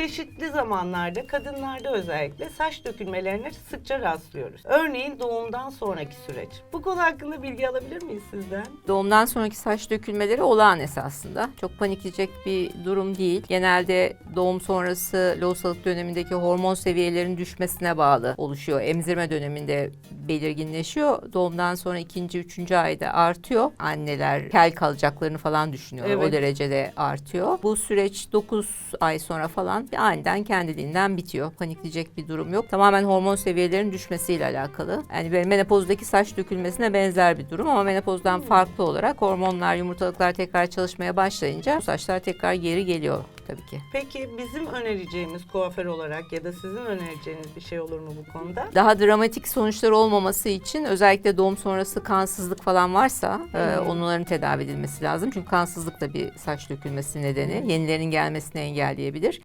Çeşitli zamanlarda kadınlarda özellikle saç dökülmelerine sıkça rastlıyoruz. Örneğin doğumdan sonraki süreç. Bu konu hakkında bilgi alabilir miyiz sizden? Doğumdan sonraki saç dökülmeleri olağan esasında. Çok panikleyecek bir durum değil. Genelde doğum sonrası lohusalık dönemindeki hormon seviyelerinin düşmesine bağlı oluşuyor. Emzirme döneminde belirginleşiyor. Doğumdan sonra ikinci, üçüncü ayda artıyor. Anneler kel kalacaklarını falan düşünüyorlar. Evet. O derecede artıyor. Bu süreç 9 ay sonra falan aniden kendiliğinden bitiyor. Panikleyecek bir durum yok. Tamamen hormon seviyelerinin düşmesiyle alakalı. Yani böyle menopozdaki saç dökülmesine benzer bir durum ama menopozdan farklı olarak hormonlar, yumurtalıklar tekrar çalışmaya başlayınca bu saçlar tekrar geri geliyor tabii ki. Peki bizim önereceğimiz kuaför olarak ya da sizin önereceğiniz bir şey olur mu bu konuda? Daha dramatik sonuçlar olmaması için özellikle doğum sonrası kansızlık falan varsa e, onların tedavi edilmesi lazım. Çünkü kansızlık da bir saç dökülmesi nedeni. Yenilerinin gelmesini engelleyebilir.